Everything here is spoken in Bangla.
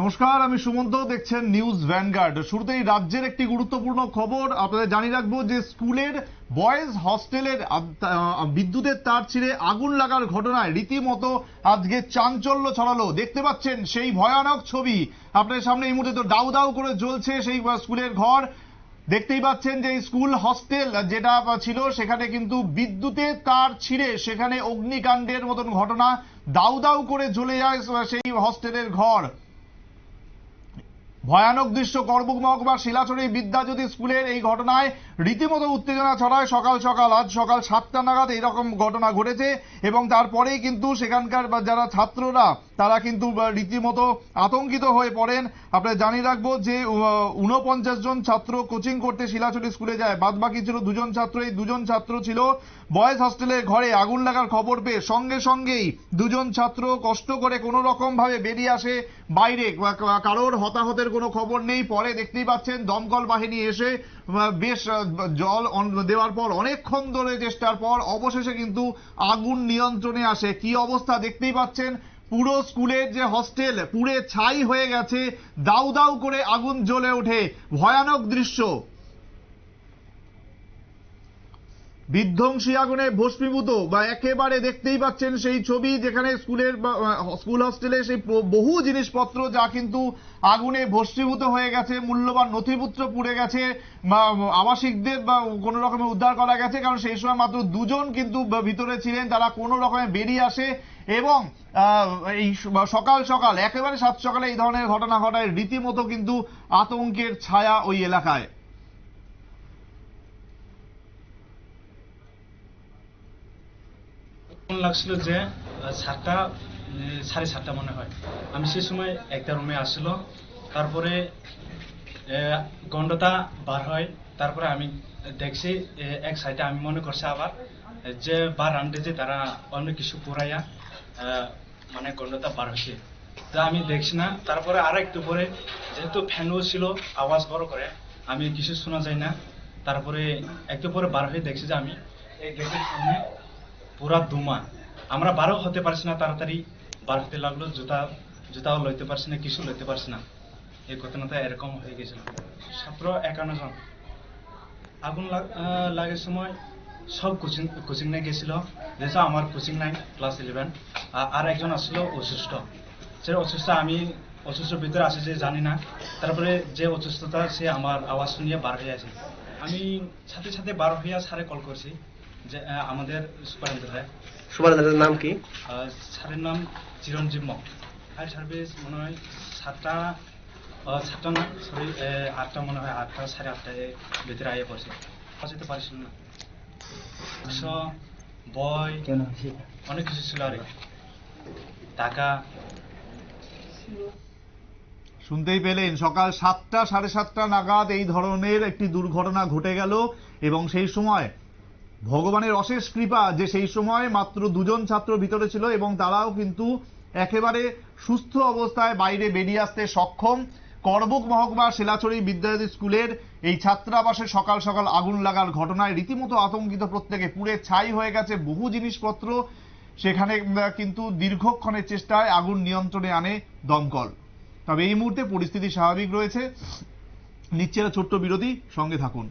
নমস্কার, আমি সুমন্ত। দেখছেন নিউজ ভ্যানগার্ড। শুরুতেই রাজ্যের একটি গুরুত্বপূর্ণ খবর। আপনাদের জানিয়ে রাখব যে স্কুলের বয়েজ হস্টেলের বিদ্যুতের তার ছিঁড়ে আগুন লাগার ঘটনায় রীতিমতো আজকে চাঞ্চল্য ছড়ালো। দেখতে পাচ্ছেন সেই ভয়ানক ছবি। আপনাদের সামনে এই মুহূর্তে তো দাউ দাউ করে জ্বলছে সেই স্কুলের ঘর। দেখতেই পাচ্ছেন যে স্কুল হস্টেল যেটা ছিল, সেখানে কিন্তু বিদ্যুতের তার ছিঁড়ে সেখানে অগ্নিকাণ্ডের মতন ঘটনা দাউ দাউ করে জ্বলে যায় সেই হস্টেলের ঘর। ভয়ানক দৃশ্য করবুক মহকুমার শিলাচড়ি বিদ্যাজ্যোতি স্কুলের এই ঘটনায় রীতিমতো উত্তেজনা ছড়ায় সকাল সকাল, আজ সকাল সাতটা নাগাদ এইরকম ঘটনা ঘটেছে এবং তারপরেই কিন্তু সেখানকার বা যারা ছাত্ররা তারা কিন্তু রীতিমতো আতঙ্কিত হয়ে পড়েন। আপনাদের জানিয়ে রাখব যে উনপঞ্চাশ জন ছাত্র কোচিং করতে শিলাচড়ি স্কুলে যায়। বাদ বাকি ছিল দুজন ছাত্র। এই দুজন ছাত্র ছিল বয়েজ হস্টেলের ঘরে আগুন লাগার খবর পেয়ে সঙ্গে সঙ্গেই দুজন ছাত্র কষ্ট করে কোনো রকম ভাবে বেরিয়ে আসে বাইরে। কারোর হতাহতের কোনো খবর নেই। পরে দেখতেই পাচ্ছেন দমকল বাহিনী এসে বেশ জল দেওয়ার পর, অনেকক্ষণ ধরে চেষ্টার পর অবশেষে কিন্তু আগুন নিয়ন্ত্রণে আসে। কি অবস্থা দেখতেই পাচ্ছেন পুরো স্কুলের যে হস্টেল পুড়ে ছাই হয়ে গেছে দাউ দাউ করে আগুন জ্বলে ওঠে। ভয়ানক দৃশ্য। বিধ্বংসী আগুনে ভস্মীভূত বা একেবারে দেখতেই পাচ্ছেন সেই ছবি যেখানে স্কুলের স্কুল হস্টেলে সেই বহু জিনিসপত্র যা কিন্তু আগুনে ভস্মীভূত হয়ে গেছে, মূল্যবান নথিপত্র পুড়ে গেছে আবাসিকদের বা কোনো রকমে উদ্ধার করা গেছে, কারণ সেই সময় মাত্র দুজন কিন্তু ভিতরে ছিলেন, তারা কোনো রকমে বেরিয়ে আসে এবং এই সকাল সকাল, একেবারে সাত সকালে এই ধরনের ঘটনা ঘটায়, রীতিমতো কিন্তু আতঙ্কের ছায়া ওই এলাকায়। কেমন লাগছিল যে সাতটা সাড়ে সাতটা মনে হয়। আমি সেই সময় একটা রুমে আসছিল তারপরে গন্ডতা বার হয়। তারপরে আমি দেখছি এক সাইডে আমি মনে করছি আবার, যে বার আনতে যে তারা অন্য কিছু পুরাইয়া মানে গন্ডতা বার হয়েছে। তো আমি দেখছি না। তারপরে আর একটু পরে যেহেতু ফ্যানও ছিল, আওয়াজ বড় করে, আমি কিছু শোনা যায় না। তারপরে একটু পরে বার হয়ে দেখছি যে আমি এই গেটের সামনে পুরা দুমা আমরা বারো হতে পারছি না, তাড়াতাড়ি বার হতে লাগল, জুতা, জুতাও লইতে পারছি না, কিছু লইতে পারছি না। এই ঘটনাটা এরকম হয়ে গেছিল। ছাত্র একান্ন জন। আগুন লাগ- সময় সব কোচিং কোচিং নিয়ে গেছিল। যেহেতু আমার কোচিং নাই, ক্লাস ইলেভেন আর একজন আসছিল অসুস্থ। সে অসুস্থ আমি অসুস্থ ভিতরে আছে যে জানি না। তারপরে যে অসুস্থতা, সে আমার আওয়াজ শুনিয়ে বার হয়ে আছে। আমি সাথে সাথে বার হইয়া সারে কল করছি। যে আমাদের সুপারিনটেন্ডেন্ট সুপারিনটেন্ডেন্টের নাম কি? স্যারের নাম চিরঞ্জীব মক ফায়ার সার্ভিস মনে হয় সাতটা সাতটা না সরি আটটা মনে হয় আটটা সাড়ে আটটায় ভিতরে আইয়ে পড়ছে। পৌঁছাতে না। বই অনেক কিছু ছিল আর। টাকা। শুনতেই পেলেন সকাল সাতটা সাড়ে সাতটা নাগাদ এই ধরনের একটি দুর্ঘটনা ঘটে গেল এবং সেই সময় ভগবানের অশেষ কৃপা যে সেই সময় মাত্র দুজন ছাত্র ভিতরে ছিল এবং তারাও কিন্তু একেবারে সুস্থ অবস্থায় বাইরে বেরিয়ে আসতে সক্ষম। করবুক মহকুমা শিলাচড়ি বিদ্যালয় স্কুলের এই ছাত্রাবাসে সকাল সকাল আগুন লাগার ঘটনায় রীতিমতো আতঙ্কিত প্রত্যেকে। পুড়ে ছাই হয়ে গেছে বহু জিনিসপত্র। সেখানে কিন্তু দীর্ঘক্ষণের চেষ্টায় আগুন নিয়ন্ত্রণে আনে দমকল। তবে এই মুহূর্তে পরিস্থিতি স্বাভাবিক রয়েছে। নিচ্ছে ছোট্ট বিরতি, সঙ্গে থাকুন।